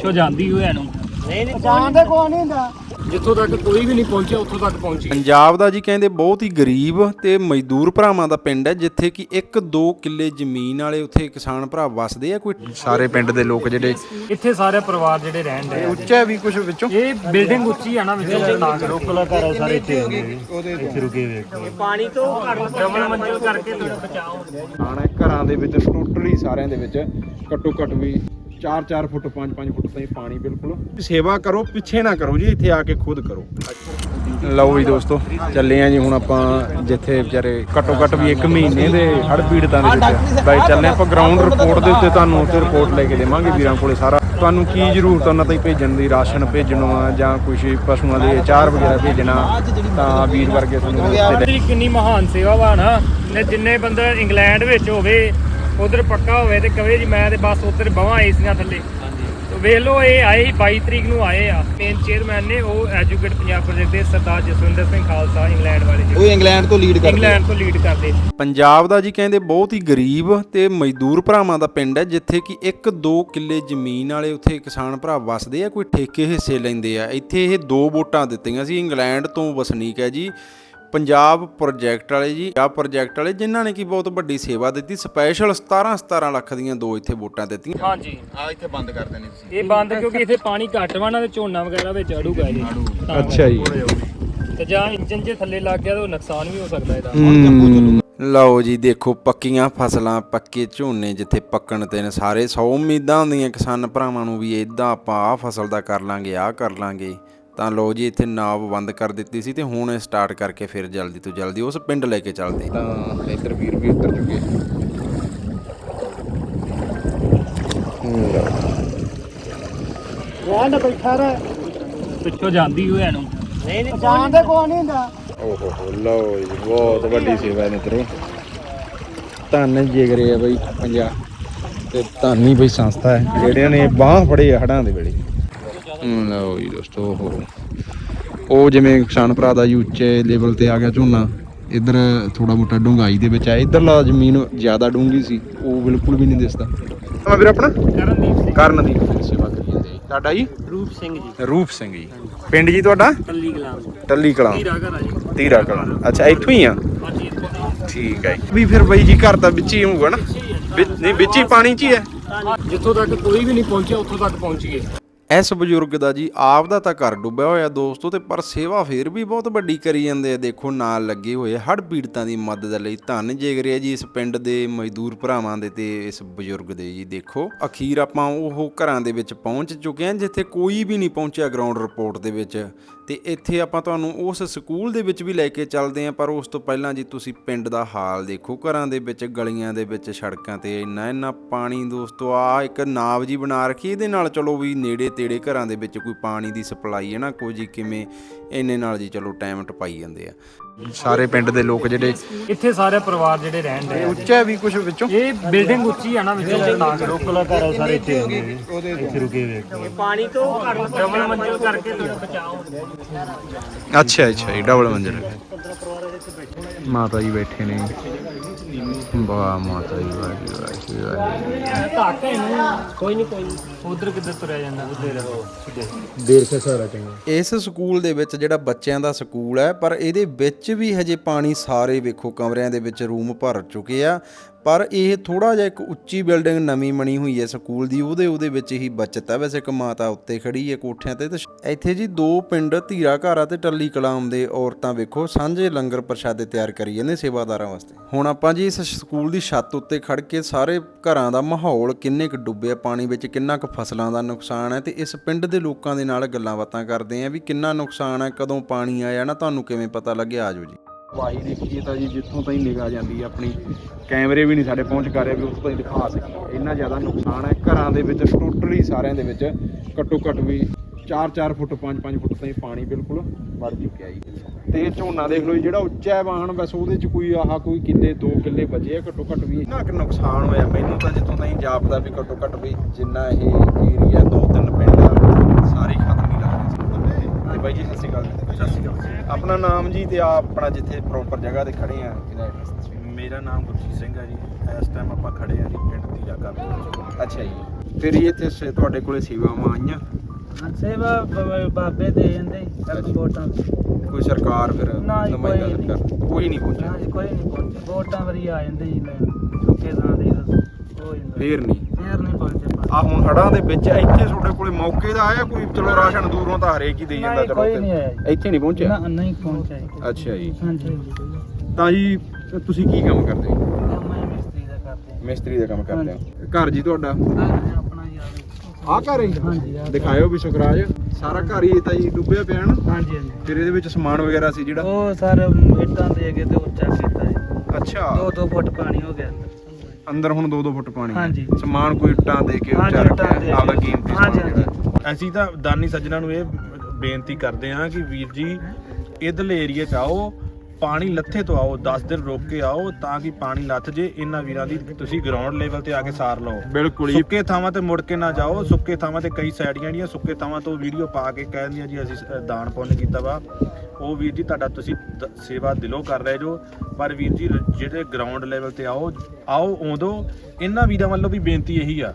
ਪਿੱਛੋਂ ਜਾਂਦੀ ਹੋਇਆ ਨੂੰ? ਨਹੀਂ ਨਹੀਂ ਜਾਣਦੇ ਕੋਈ ਨਹੀਂ। ਹੁੰਦਾ। ਜਿੱਥੋਂ ਤੱਕ ਕੋਈ ਵੀ ਨਹੀਂ ਪਹੁੰਚਿਆ ਉੱਥੋਂ ਤੱਕ ਪਹੁੰਚੀ। ਪੰਜਾਬ ਦਾ ਜੀ ਕਹਿੰਦੇ ਬਹੁਤ ਹੀ ਗਰੀਬ ਤੇ ਮਜ਼ਦੂਰ ਭਰਾਵਾਂ ਦਾ ਪਿੰਡ ਹੈ ਜਿੱਥੇ ਕਿ 1-2 ਕਿੱਲੇ ਜ਼ਮੀਨ ਵਾਲੇ ਉੱਥੇ ਕਿਸਾਨ ਭਰਾ ਵਸਦੇ ਆ ਕੋਈ ਸਾਰੇ ਪਿੰਡ ਦੇ ਲੋਕ ਜਿਹੜੇ ਇੱਥੇ ਸਾਰੇ ਪਰਿਵਾਰ ਜਿਹੜੇ ਰਹਿਣ ਦੇ ਉੱਚਾ ਵੀ ਕੁਝ ਵਿੱਚੋਂ? ਇਹ ਬਿਲਡਿੰਗ ਉੱਚੀ ਆ ਨਾ ਵਿੱਚੋਂ ਤਾਂ ਕਰੋ ਕਲਾਕਾਰ ਸਾਰੇ ਇੱਥੇ ਇੱਥੇ ਰੁਕੇ ਹੋਏ ਪਾਣੀ ਤੋਂ ਡਬਲ ਮੰਜ਼ਿਲ ਕਰਕੇ ਬਚਾਓ। ਆਣਾ ਘਰਾਂ ਦੇ ਵਿੱਚ ਟੋਟਲੀ ਸਾਰਿਆਂ ਦੇ ਵਿੱਚ ਘੱਟੋ ਘੱਟ ਵੀ 4-4 ਫੁੱਟ 5-5 ਫੁੱਟ ਤਾਈਂ ਪਾਣੀ ਬਿਲਕੁਲ। ਸੇਵਾ ਕਰੋ ਪਿੱਛੇ ਨਾ ਕਰੋ ਜੀ ਇੱਥੇ ਆ ਕੇ ਖੁਦ ਕਰੋ। ਲਓ ਵੀ ਦੋਸਤੋ ਚੱਲੇ ਆ ਜੀ ਹੁਣ ਆਪਾਂ ਜਿੱਥੇ ਵਿਚਾਰੇ ਘੱਟੋ ਘੱਟ ਵੀ 1 ਮਹੀਨੇ ਦੇ ਹੜ ਪੀੜਤਾਂ ਦੇ ਵਿੱਚ ਬਾਈ ਚੱਲੇ ਆਪਾਂ ਗਰਾਊਂਡ ਰਿਪੋਰਟ ਦੇ ਉੱਤੇ ਤੁਹਾਨੂੰ ਉੱਥੇ ਰਿਪੋਰਟ ਲੈ ਕੇ ਦੇਵਾਂਗੇ ਵੀਰਾਂ ਕੋਲੇ ਸਾਰਾ। ਤੁਹਾਨੂੰ ਕੀ ਜ਼ਰੂਰਤ ਉਹਨਾਂ ਤਾਈਂ ਭੇਜਣ ਦੀ? ਰਾਸ਼ਨ ਭੇਜਣਾ ਆ ਜਾਂ ਕੁਝ ਪਸ਼ੂਆਂ ਦੇ ਅਚਾਰ ਵਗੈਰਾ ਭੇਜਣਾ? ਤਾਂ ਵੀਰ ਵਰਗੇ ਤੁਹਾਨੂੰ ਕਿੰਨੀ ਮਹਾਨ ਸੇਵਾ ਵਾ ਨੇ ਜਿੰਨੇ ਬੰਦੇ ਇੰਗਲੈਂਡ ਵਿੱਚ ਹੋਵੇ ਉਧਰ ਪੱਕਾ ਹੋਵੇ ਤੇ ਕਵੇ ਜੀ ਮੈਂ ਤੇ ਬਸ ਉਧਰ ਬਵਾਂ ਏਸੀਆਂ ਥੱਲੇ। ਤੇ ਵੇਖ ਲਓ ਇਹ ਆਏ ਸੀ 22 ਤਰੀਕ ਨੂੰ ਆਏ ਆ। ਮੇਨ ਚੇਅਰਮੈਨ ਨੇ ਉਹ ਐਜੂਕੇਟ ਪੰਜਾਬ ਪ੍ਰੋਜੈਕਟ ਦੇ ਸਰਦਾਰ ਜਸਵਿੰਦਰ ਸਿੰਘ ਖਾਲਸਾ ਇੰਗਲੈਂਡ ਵਾਲੇ ਉਹ ਇੰਗਲੈਂਡ ਤੋਂ ਲੀਡ ਕਰਦੇ। ਇੰਗਲੈਂਡ ਤੋਂ ਲੀਡ ਕਰਦੇ। ਪੰਜਾਬ ਦਾ ਜੀ ਕਹਿੰਦੇ ਬਹੁਤ ਹੀ ਗਰੀਬ ਤੇ ਮਜ਼ਦੂਰ ਭਰਾਵਾਂ ਦਾ ਪਿੰਡ ਹੈ ਜਿੱਥੇ ਕਿ 1-2 ਕਿੱਲੇ ਜ਼ਮੀਨ ਵਾਲੇ ਉੱਥੇ ਕਿਸਾਨ ਭਰਾ ਵਸਦੇ ਆ ਕੋਈ ਠੇਕੇ ਹਿੱਸੇ ਲੈਂਦੇ ਆ। ਇੱਥੇ ਇਹ ਦੋ ਵੋਟਾਂ ਦਿੱਤੀਆਂ ਸੀ ਇੰਗਲੈਂਡ ਤੋਂ ਵਸਨੀਕ ਹੈ ਜੀ। ਪੰਜਾਬ ਪ੍ਰੋਜੈਕਟ ਵਾਲੇ ਜੀ ਆ ਪ੍ਰੋਜੈਕਟ ਵਾਲੇ ਜਿਨ੍ਹਾਂ ਨੇ ਕੀ ਬਹੁਤ ਵੱਡੀ ਸੇਵਾ ਦਿੱਤੀ ਸਪੈਸ਼ਲ 17 17 ਲੱਖ ਦੀਆਂ ਦੋ ਇੱਥੇ ਵੋਟਾਂ ਦਿੱਤੀਆਂ। ਹਾਂਜੀ। ਆ ਇੱਥੇ ਬੰਦ ਕਰ ਦੇਣੇ ਤੁਸੀਂ। ਇਹ ਬੰਦ ਕਿਉਂਕਿ ਇੱਥੇ ਪਾਣੀ ਘੱਟ ਵਾ ਨਾ ਤੇ ਝੋਨਾ ਵਗੈਰਾ ਵਿੱਚ ਅੜੂਗਾ ਇਹ ਅੱਛਾ ਜੀ। ਤੇ ਜਾਂ ਇੰਜਨ ਜੇ ਥੱਲੇ ਲੱਗ ਗਿਆ ਤਾਂ ਉਹ ਨੁਕਸਾਨ ਵੀ ਹੋ ਸਕਦਾ ਇਹਦਾ। ਲਓ ਜੀ ਦੇਖੋ ਪੱਕੀਆਂ ਫਸਲਾਂ ਪੱਕੇ ਝੋਨੇ ਜਿੱਥੇ ਪੱਕਣ ਤੇ ਨੇ ਸਾਰੇ 100 ਉਮੀਦਾਂ ਹੁੰਦੀਆਂ ਕਿਸਾਨ ਭਰਾਵਾਂ ਨੂੰ ਵੀ ਇਦਾਂ ਆਪਾਂ ਆਹ ਫਸਲ ਦਾ ਕਰ ਲਾਂਗੇ ਆਹ ਕਰ ਲਾਂਗੇ। ਤਾਂ ਲਓ ਜੀ ਇੱਥੇ ਨਾਵ ਬੰਦ ਕਰ ਦਿੱਤੀ ਸੀ ਤੇ ਹੁਣ ਸਟਾਰਟ ਕਰਕੇ ਫਿਰ ਜਲਦੀ ਤੋਂ ਜਲਦੀ ਉਸ ਪਿੰਡ ਲੈ ਕੇ ਚੱਲਦੇ। ਤਾਂ ਇੱਧਰ ਵੀਰ ਵੀ ਉੱਤਰ ਚੁੱਕੇ। ਰਹਿਣ ਬੈਠਾ ਰਹਿ ਪਿੱਛੋਂ ਜਾਂਦੀ ਹੋਇਆ ਨੂੰ ਨਹੀਂ ਨਹੀਂ ਜਾਣਦੇ ਕੋਈ ਨਹੀਂ ਹੁੰਦਾ। ਓਹੋ ਹੋ ਲਓ ਜੀ ਬਹੁਤ ਵੱਡੀ ਸੇਵਾ ਨੇ ਤੇਰੇ ਧੰਨ ਜਿਗਰੇ ਆ ਬਈ ਪੰਜਾਬ ਤੇ ਧੰਨੀ ਬਈ ਸੰਸਥਾ ਹੈ। ਜਿਹੜਿਆਂ ਨੇ ਬਾਹ ਫੜੇ ਆ ਹੜਾਂ ਦੇ ਵੇਲੇ। ਲਓ ਜੀ ਦੋਸਤੋ ਉਹ ਉਹ ਜਿਵੇਂ ਕਿਸਾਨ ਭਰਾ ਦਾ ਉੱਚੇ ਲੈਵਲ ਤੇ ਆ ਗਿਆ ਝੋਨਾ ਇੱਧਰ ਥੋੜਾ ਮੋਟਾ ਡੂੰਘਾਈ ਦੇ ਵਿੱਚ ਆ। ਇੱਧਰਲਾ ਜ਼ਮੀਨ ਜ਼ਿਆਦਾ ਡੂੰਗੀ ਸੀ ਉਹ ਬਿਲਕੁਲ ਵੀ ਨਹੀਂ ਦਿਸਦਾ। ਹਾਂ ਵੀਰ ਆਪਣਾ? ਕਰਨਦੀਪ ਸਿੰਘ। ਕਰਨ ਦੀ ਸੇਵਾ ਕਰੀ ਜਾਂਦੇ ਜੀ। ਤੁਹਾਡਾ ਜੀ? ਰੂਪ ਸਿੰਘ ਜੀ। ਰੂਪ ਸਿੰਘ ਜੀ। ਪਿੰਡ ਜੀ ਤੁਹਾਡਾ? ਕੱਲੀ ਟੱਲੀ ਕਲਾਂ ਘਰ ਆ ਜੀ। ਤੀਰਾ ਕਲਾਂ ਅੱਛਾ ਇੱਥੋਂ ਹੀ ਆ। ਠੀਕ ਹੈ ਵੀ ਫਿਰ ਬਾਈ ਜੀ ਘਰ ਤਾਂ ਵਿੱਚ ਹੀ ਹੋਊਗਾ ਨਾ? ਨਹੀਂ ਵਿੱਚ ਹੀ ਪਾਣੀ 'ਚ ਹੀ ਹੈ? ਜਿੱਥੋਂ ਤੱਕ ਕੋਈ ਵੀ ਨਹੀਂ ਪਹੁੰਚਿਆ ਉੱਥੋਂ ਤੱਕ ਪਹੁੰਚੀਏ ਇਸ ਬਜ਼ੁਰਗ ਦਾ ਜੀ ਆਪ ਦਾ ਤਾਂ ਘਰ ਡੁੱਬਿਆ ਹੋਇਆ ਦੋਸਤੋ ਤੇ ਪਰ ਸੇਵਾ ਫੇਰ ਵੀ ਬਹੁਤ ਵੱਡੀ ਕਰੀ ਜਾਂਦੇ ਆ। ਦੇਖੋ, ਨਾਲ ਲੱਗੇ ਹੋਏ ਹੜ ਪੀੜਤਾਂ ਦੀ ਮਦਦ ਲਈ ਧੰਨ ਜਿਗਰਿਆ ਜੀ ਇਸ ਪਿੰਡ ਦੇ ਮਜ਼ਦੂਰ ਭਰਾਵਾਂ ਦੇ ਤੇ ਇਸ ਬਜ਼ੁਰਗ ਦੇ ਜੀ। ਦੇਖੋ, ਅਖੀਰ ਆਪਾਂ ਉਹ ਘਰਾਂ ਦੇ ਵਿੱਚ ਪਹੁੰਚ ਚੁੱਕੇ ਹਾਂ ਜਿੱਥੇ ਕੋਈ ਵੀ ਨਹੀਂ ਪਹੁੰਚਿਆ ਗਰਾਊਂਡ ਰਿਪੋਰਟ ਦੇ ਵਿੱਚ। ਤੇ ਇੱਥੇ ਆਪਾਂ ਤੁਹਾਨੂੰ ਉਸ ਸਕੂਲ ਦੇ ਵਿੱਚ ਵੀ ਲੈ ਕੇ ਚੱਲਦੇ ਹਾਂ ਪਰ ਉਸ ਤੋਂ ਪਹਿਲਾਂ ਜੀ ਤੁਸੀਂ ਪਿੰਡ ਦਾ ਹਾਲ ਦੇਖੋ। ਘਰਾਂ ਦੇ ਵਿੱਚ ਗਲੀਆਂ ਦੇ ਵਿੱਚ ਸੜਕਾਂ ਤੇ ਇੰਨਾ ਇੰਨਾ ਪਾਣੀ ਦੋਸਤੋ ਆ ਇੱਕ ਨਾਵ ਜੀ ਬਣਾ ਰੱਖੀ ਇਹਦੇ ਨਾਲ ਚਲੋ ਵੀ ਨੇੜੇ ਤੇੜੇ ਘਰਾਂ ਦੇ ਵਿੱਚ ਕੋਈ ਪਾਣੀ ਦੀ ਸਪਲਾਈ ਹੈ ਨਾ ਕੋਈ ਜੀ ਕਿਵੇਂ ਇੰਨੇ ਨਾਲ ਜੀ ਚਲੋ ਟਾਈਮ ਟਪਾਈ ਜਾਂਦੇ ਆ। ਸਾਰੇ ਪਿੰਡ ਦੇ ਲੋਕ ਜਿਹੜੇ ਇੱਥੇ ਸਾਰੇ ਪਰਿਵਾਰ ਜਿਹੜੇ ਰਹਿਣ ਦੇ ਉੱਚਾ ਵੀ ਕੁਝ ਵਿੱਚੋਂ? ਇਹ ਬਿਲਡਿੰਗ ਉੱਚੀ ਆ ਨਾ ਵਿੱਚੋਂ ਤਾਂ ਕਰੋ ਕਲਾਕਾਰ ਸਾਰੇ ਇੱਥੇ ਇੱਥੇ ਰੁਕੇ ਹੋਏ ਪਾਣੀ ਤੋਂ ਡਬਲ ਮੰਜ਼ਿਲ ਕਰਕੇ ਬਚਾਓ। ਅੱਛਾ ਅੱਛਾ ਜੀ ਡਬਲ ਮੰਜ਼ਿਲ ਮਾਤਾ ਜੀ ਬੈਠੇ ਨੇ। ਵਾਹ ਮਾਤਾ ਜੀ ਵਾਹ ਜੀ ਵਾਹ ਜੀ ਵਾਹ ਕੋਈ ਨਹੀਂ ਕੋਈ ਉਧਰ ਕਿੱਧਰ ਤੁਰਿਆ ਜਾਂਦਾ ਉਧਰ ਸਿੱਧੇ। ਇਸ ਸਕੂਲ ਦੇ ਵਿੱਚ ਜਿਹੜਾ ਬੱਚਿਆਂ ਦਾ ਸਕੂਲ ਹੈ ਪਰ ਇਹਦੇ ਵਿੱਚ ਵੀ ਹਜੇ ਪਾਣੀ ਸਾਰੇ ਵੇਖੋ ਕਮਰਿਆਂ ਦੇ ਵਿੱਚ ਰੂਮ ਭਰ ਚੁੱਕੇ ਆ। ਪਰ ਇਹ ਥੋੜਾ ਜਿਹਾ ਇੱਕ ਉੱਚੀ ਬਿਲਡਿੰਗ ਨਵੀਂ ਬਣੀ ਹੋਈ ਹੈ ਸਕੂਲ ਦੀ, ਉਹਦੇ ਉਹਦੇ ਵਿੱਚ ਹੀ ਬਚਤ ਹੈ। ਵੈਸੇ ਇੱਕ ਮਾਤਾ ਉੱਤੇ ਖੜੀ ਹੈ ਕੋਠਿਆਂ ਤੇ ਤੇ ਇੱਥੇ ਜੀ ਦੋ ਪਿੰਡ, ਧੀਰਾ ਘਾਰਾ ਤੇ ਟੱਲੀ ਕਲਾਮ ਦੇ ਔਰਤਾਂ ਵੇਖੋ, ਸਾਂਝੇ ਲੰਗਰ ਪ੍ਰਸ਼ਾਦੇ ਤਿਆਰ ਕਰੀ ਜਾਂਦੇ ਸੇਵਾਦਾਰਾਂ ਵਾਸਤੇ। ਹੁਣ ਆਪਾਂ ਜੀ ਇਸ ਸਕੂਲ ਦੀ ਛੱਤ ਉੱਤੇ ਖੜ ਕੇ ਸਾਰੇ ਘਰਾਂ ਦਾ ਮਾਹੌਲ ਕਿੰਨੇ ਕੁ ਡੁੱਬਿਆ, ਪਾਣੀ ਵਿੱਚ ਕਿੰਨਾ ਕੁ ਫਸਲਾਂ ਦਾ ਨੁਕਸਾਨ ਹੈ ਤੇ ਇਸ ਪਿੰਡ ਦੇ ਲੋਕਾਂ ਦੇ ਨਾਲ ਗੱਲਾਂ ਬਾਤਾਂ ਕਰਦੇ ਆਂ ਵੀ ਕਿੰਨਾ ਨੁਕਸਾਨ ਹੈ, ਕਦੋਂ ਪਾਣੀ ਆਇਆ ਨਾ, ਤੁਹਾਨੂੰ ਕਿਵੇਂ ਪਤਾ ਲੱਗਿਆ? ਆਜੋ ਜੀ। ਵਾਹੀ ਦੇਖੀਏ ਤਾਂ ਜੀ ਜਿੱਥੋਂ ਤਾਈਂ ਨਿਗਾ ਜਾਂਦੀ ਹੈ ਆਪਣੀ ਕੈਮਰੇ ਵੀ ਨਹੀਂ ਸਾਡੇ ਪਹੁੰਚ ਕਰ ਰਹੇ ਵੀ ਉਸ ਤਾਈਂ ਦਿਖਾ ਸਕੀਏ। ਇੰਨਾ ਜ਼ਿਆਦਾ ਨੁਕਸਾਨ ਹੈ ਘਰਾਂ ਦੇ ਵਿੱਚ ਟੋਟਲੀ ਸਾਰਿਆਂ ਦੇ ਵਿੱਚ ਘੱਟੋ ਘੱਟ ਵੀ 4-4 ਫੁੱਟ 5-5 ਫੁੱਟ ਤਾਈਂ ਪਾਣੀ ਬਿਲਕੁਲ ਵੜ ਚੁੱਕਿਆ ਜੀ। ਤੇ ਝੋਨਾ ਦੇਖ ਲਓ ਜੀ, ਜਿਹੜਾ ਉੱਚਾ ਹੈ ਵਾਹਣ ਬਸ ਉਹਦੇ ਚ ਕੋਈ ਆਹ ਕੋਈ ਕਿੱਲੇ 2 ਕਿੱਲੇ ਬਚੇ ਆ ਘੱਟੋ ਘੱਟ ਵੀ ਇੰਨਾ ਕੁ ਨੁਕਸਾਨ ਹੋਇਆ। ਮੈਨੂੰ ਤਾਂ ਜਿੱਥੋਂ ਤਾਈਂ ਜਾਪਦਾ ਵੀ ਘੱਟੋ ਘੱਟ ਵੀ ਜਿੰਨਾ ਇਹ ਏਰੀਆ ਦੋ ਤਿੰਨ ਪਿੰਡ ਆ ਸਾਰੇ ਹੀ ਖਤਮ ਹੀ ਲੱਗਦੇ ਸੀ ਤੇ ਬਾਈ ਜੀ ਸਤਿ ਸ਼੍ਰੀ ਅਕਾਲ ਸਤਿ ਸ਼੍ਰੀ ਅਕਾਲ ਆਪਣਾ ਨਾਮ ਜੀ ਤੇ ਆ ਆਪਣਾ ਜਿੱਥੇ ਪ੍ਰੋਪਰ ਜਗ੍ਹਾ ਤੇ ਖੜੇ ਆ ਇਹਦਾ ਐਡਰੈਸ ਦੱਸੋ? ਮੇਰਾ ਨਾਮ ਗੁਰਜੀਤ ਸਿੰਘ ਹੈ ਜੀ। ਇਸ ਟਾਈਮ ਆਪਾਂ ਖੜੇ ਹਾਂ ਜੀ ਪਿੰਡ ਤੀਰਾ ਕਰ ਅੱਛਾ ਜੀ। ਫਿਰ ਹੀ ਇੱਥੇ ਸੇ- ਤੁਹਾਡੇ ਕੋਲੇ ਸੇਵਾਵਾਂ ਆਈਆਂ? ਸੇਵਾ ਬਾਬੇ ਦੇ ਜਾਂਦੇ ਸੜਕ ਵੋਟਾਂ ਕੋਈ ਸਰਕਾਰ ਫਿਰ ਨਾ ਜੀ, ਨੁਮਾਇੰਦਾ ਕੋਈ ਨਹੀਂ। ਸਰਕਾਰ ਕੋਈ ਨਹੀਂ ਪਹੁੰਚਿਆ? ਜੀ, ਕੋਈ ਨਹੀਂ ਪਹੁੰਚੇ ਵੋਟਾਂ ਵਾਰੀ ਆ ਜਾਂਦੇ ਜੀ ਮੈਂ ਸੁੱਕੇ ਥਾਂ ਦੇ ਹੋ ਜਾਂਦਾ। ਫੇਰ ਨਹੀਂ? ਫੇਰ ਨਹੀਂ। ਆ ਹੁਣ ਹੜਾਂ ਦੇ ਵਿੱਚ ਇੱਥੇ ਤੁਹਾਡੇ ਕੋਲੇ ਮੌਕੇ ਦਾ ਆਇਆ ਕੋਈ? ਚਲੋ ਰਾਸ਼ਨ ਦੂਰੋਂ ਤਾਂ ਹਰੇਕ ਹੀ ਦੇ ਜਾਂਦਾ ਚਲੋ ਕੋਈ ਨਹੀਂ ਆਇਆ ਜੀ। ਇੱਥੇ ਨਹੀਂ ਪਹੁੰਚਿਆ? ਨਾ ਨਹੀਂ ਪਹੁੰਚਿਆ ਜੀ। ਅੱਛਾ ਜੀ। ਹਾਂਜੀ। ਤਾਂ ਜੀ ਤੁਸੀਂ ਕੀ ਕੰਮ ਕਰਦੇ ਹੋ? ਮੈਂ ਮਿਸਤਰੀ ਦਾ ਕਰਦੇ ਹਾਂ। ਮਿਸਤਰੀ ਦਾ ਕੰਮ ਕਰਦੇ ਹੋ। ਘਰ ਜੀ ਤੁਹਾਡਾ? ਘਰ ਆਪਣਾ ਯਾਰ ਆ ਘਰ ਹੀ? ਹਾਂਜੀ, ਆਹ ਘਰ। ਦਿਖਾਇਓ ਵੀ ਸੁਖਰਾਜ। ਸਾਰਾ ਘਰ ਹੀ ਤਾਂ ਜੀ ਡੁੱਬਿਆ ਪਿਆ ਨਾ? ਹਾਂਜੀ ਹਾਂਜੀ। ਫਿਰ ਇਹਦੇ ਵਿੱਚ ਸਮਾਨ ਵਗੈਰਾ ਸੀ ਜਿਹੜਾ? ਉਹ ਸਰ ਇੱਟਾਂ ਦੇ ਕੇ ਤੇ ਉੱਚਾ ਕੀਤਾ ਜੀ। ਅੱਛਾ। ਦੋ ਦੋ ਫੁੱਟ ਪਾਣੀ ਹੋ ਗਿਆ ਅੰਦਰ। ਅੰਦਰ ਹੁਣ 2-2 ਫੁੱਟ ਪਾਣੀ ਹੈ। ਹਾਂਜੀ। ਸਮਾਨ ਕੋਈ ਇੱਟਾਂ ਦੇ ਕੇ ਹਾਂਜੀ, ਉੱਚਾ ਇੱਟਾਂ ਦੇ ਰੱਖਿਆ ਆਪਦਾ। ਕੀਮਤੀ ਹਾਂਜੀ, ਸਮਾਨ ਜਿਹੜਾ ਅਸੀਂ ਤਾਂ ਦਾਨੀ ਸੱਜਣਾ ਨੂੰ ਇਹ ਬੇਨਤੀ ਕਰਦੇ ਹਾਂ ਕਿ ਵੀਰ ਜੀ ਇਧਰਲੇ ਏਰੀਏ 'ਚ ਆਓ ਪਾਣੀ ਲੱਥੇ ਤੋਂ ਆਓ 10 ਦਿਨ ਰੋਕ ਕੇ ਆਓ ਤਾਂ ਕਿ ਪਾਣੀ ਲੱਥ ਜੇ ਇਹਨਾਂ ਵੀਰਾਂ ਦੀ ਤੁਸੀਂ ਗਰਾਊਂਡ ਲੈਵਲ ਤੇ ਆ ਕੇ ਸਾਰ ਲਓ। ਬਿਲਕੁਲ ਜੀ। ਸੁੱਕੇ ਥਾਵਾਂ ਤੇ ਮੁੜ ਕੇ ਨਾ ਜਾਓ ਸੁੱਕੇ ਥਾਵਾਂ ਤੇ ਕਈ ਸਾਈਡੀਆਂ ਜਿਹੜੀਆਂ ਸੁੱਕੇ ਥਾਵਾਂ ਤੋਂ ਵੀਡੀਓ ਪਾ ਕੇ ਕਹਿੰਦੀਆਂ ਜੀ ਅਸੀਂ ਦਾਨ ਪੁੰਨ ਕੀਤਾ ਵਾ। ਉਹ ਵੀਰ ਜੀ ਤੁਹਾਡਾ ਤੁਸੀਂ ਸੇਵਾ ਦਿਲੋਂ ਕਰ ਰਹੇ ਜੋ ਪਰ ਵੀਰ ਜੀ ਜਿਹੜੇ ਗਰਾਊਂਡ ਲੈਵਲ ਤੇ ਆਓ ਆਓ ਉਦੋਂ ਇਹਨਾਂ ਵੀਰਾਂ ਵੱਲੋਂ ਵੀ ਬੇਨਤੀ ਇਹੀ ਆ।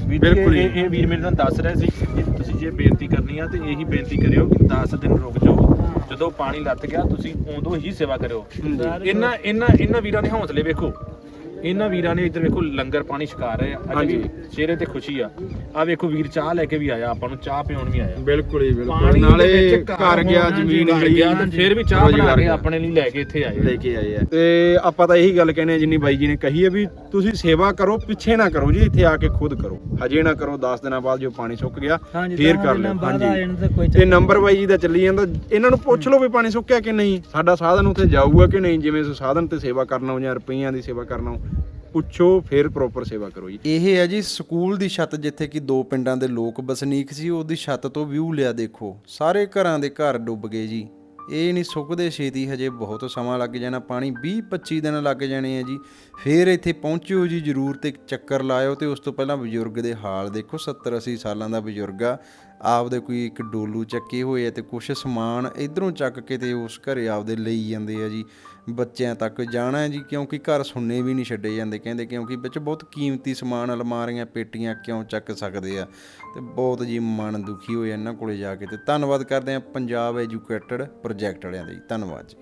ਜੀ, ਬਿਲਕੁਲ ਜੀ। ਇਹ ਇਹ ਵੀਰ ਮੇਰੇ ਨਾਲ ਦੱਸ ਰਹੇ ਸੀ ਕਿ ਤੁਸੀਂ ਜੇ ਬੇਨਤੀ ਕਰਨੀ ਆ ਤੇ ਇਹੀ ਬੇਨਤੀ ਕਰਿਓ ਕਿ 10 ਦਿਨ ਰੁਕ ਜਾਓ। ਜਦੋਂ ਪਾਣੀ ਲੱਥ ਗਿਆ ਤੁਸੀਂ ਉਦੋਂ ਹੀ ਸੇਵਾ ਕਰਿਓ। ਇਹਨਾਂ ਇਹਨਾਂ ਇਹਨਾਂ ਵੀਰਾਂ ਦੇ ਹੌਸਲੇ ਵੇਖੋ। ਇਹਨਾਂ ਵੀਰਾਂ ਨੇ ਇੱਧਰ ਵੇਖੋ ਲੰਗਰ ਪਾਣੀ ਛਕਾ ਰਹੇ ਆ। ਅੱਜ ਹਾਂਜੀ। ਵੀ ਚਿਹਰੇ ਤੇ ਖੁਸ਼ੀ ਆ। ਆ ਵੇਖੋ ਵੀਰ ਚਾਹ ਲੈ ਕੇ ਵੀ ਆਇਆ ਆਪਾਂ ਨੂੰ ਚਾਹ ਪਿਉਣ ਵੀ ਆਇਆ। ਬਿਲਕੁਲ ਹੀ ਬਿਲਕੁਲ। ਨਾਲੇ ਘਰ ਗਿਆ ਜ਼ਮੀਨ ਗਿਆ ਤੇ ਫਿਰ ਵੀ ਚਾਹ ਬਣਾ ਕੇ। ਆਪਣੇ ਲਈ ਲੈ ਕੇ ਇੱਥੇ ਆਏ ਲੈ ਕੇ ਆਏ ਆ। ਤੇ ਆਪਾਂ ਤਾਂ ਇਹੀ ਗੱਲ ਕਹਿੰਦੇ ਜਿੰਨੀ ਬਾਈ ਜੀ ਨੇ ਕਹੀ ਹੈ ਵੀ ਤੁਸੀਂ ਸੇਵਾ ਕਰੋ ਪਿੱਛੇ ਨਾ ਕਰੋ ਜੀ ਇੱਥੇ ਆ ਕੇ ਖੁਦ ਕਰੋ। ਹਜੇ ਨਾ ਕਰੋ 10 ਦਿਨਾਂ ਬਾਅਦ ਜੋ ਪਾਣੀ ਸੁੱਕ ਗਿਆ ਹਾਂਜੀ, ਫੇਰ ਕਰ ਲਿਓ। ਜਾਣ ਤੇ ਨੰਬਰ ਬਾਈ ਜੀ ਦਾ ਚੱਲੀ ਜਾਂਦਾ ਇਹਨਾਂ ਨੂੰ ਪੁੱਛ ਲਓ ਵੀ ਪਾਣੀ ਸੁੱਕਿਆ ਕਿ ਨਹੀਂ। ਸਾਡਾ ਸਾਧਨ ਉੱਥੇ ਜਾਊਗਾ ਕਿ ਨਹੀਂ ਜਿਵੇਂ ਸਾਧਨ ਤੇ ਸੇਵਾ ਕਰਨਾ ਹੋ ਜਾਂ ਰੁਪਈਆਂ ਦੀ ਸੇਵਾ ਕਰਨਾ ਹੋ। ਪੁੱਛੋ, ਫਿਰ ਪ੍ਰੋਪਰ ਸੇਵਾ ਕਰੋ ਜੀ। ਇਹ ਹੈ ਜੀ ਸਕੂਲ ਦੀ ਛੱਤ ਜਿੱਥੇ ਕਿ ਦੋ ਪਿੰਡਾਂ ਦੇ ਲੋਕ ਵਸਨੀਕ ਸੀ, ਉਹਦੀ ਛੱਤ ਤੋਂ ਵਿਊ ਲਿਆ ਦੇਖੋ। ਸਾਰੇ ਘਰਾਂ ਦੇ ਘਰ ਡੁੱਬ ਗਏ ਜੀ। ਇਹ ਨਹੀਂ ਸੁੱਕਦੇ ਛੇਤੀ, ਹਜੇ ਬਹੁਤ ਸਮਾਂ ਲੱਗ ਜਾਣਾ, ਪਾਣੀ 20 25 ਦਿਨ ਲੱਗ ਜਾਣੇ ਆ ਜੀ। ਫੇਰ ਇੱਥੇ ਪਹੁੰਚਿਓ ਜੀ ਜ਼ਰੂਰ ਤੇ ਚੱਕਰ ਲਾਇਓ ਤੇ ਉਸ ਤੋਂ ਪਹਿਲਾਂ ਬਜ਼ੁਰਗ ਦੇ ਹਾਲ ਦੇਖੋ 70 80 ਸਾਲਾਂ ਦਾ ਬਜ਼ੁਰਗ ਆ। ਆਪਦੇ ਕੋਈ ਇੱਕ ਡੋਲੂ ਚੱਕੇ ਹੋਏ ਆ ਤੇ ਕੁਛ ਸਮਾਨ ਇਧਰੋਂ ਚੱਕ ਕੇ ਤੇ ਉਸ ਘਰੇ ਆਪਦੇ ਲਈ ਜਾਂਦੇ ਆ ਜੀ। ਬੱਚਿਆਂ ਤੱਕ ਜਾਣਾ ਹੈ ਜੀ, ਕਿਉਂਕਿ ਘਰ ਸੁੰਨੇ ਵੀ ਨਹੀਂ ਛੱਡੇ ਜਾਂਦੇ, ਕਹਿੰਦੇ ਕਿਉਂਕਿ ਵਿੱਚ ਬਹੁਤ ਕੀਮਤੀ ਸਮਾਨ ਅਲਮਾਰੀਆਂ, ਪੇਟੀਆਂ ਕਿਉਂ ਚੱਕ ਸਕਦੇ ਆ? ਤੇ ਬਹੁਤ ਜੀ ਮਨ ਦੁਖੀ ਹੋਇਆ ਇਹਨਾਂ ਕੋਲੇ ਜਾ ਕੇ ਤੇ ਧੰਨਵਾਦ ਕਰਦੇ ਆ ਪੰਜਾਬ ਐਜੂਕੇਟਡ ਪ੍ਰੋਜੈਕਟ ਵਾਲਿਆਂ ਦਾ ਜੀ। ਧੰਨਵਾਦ ਜੀ।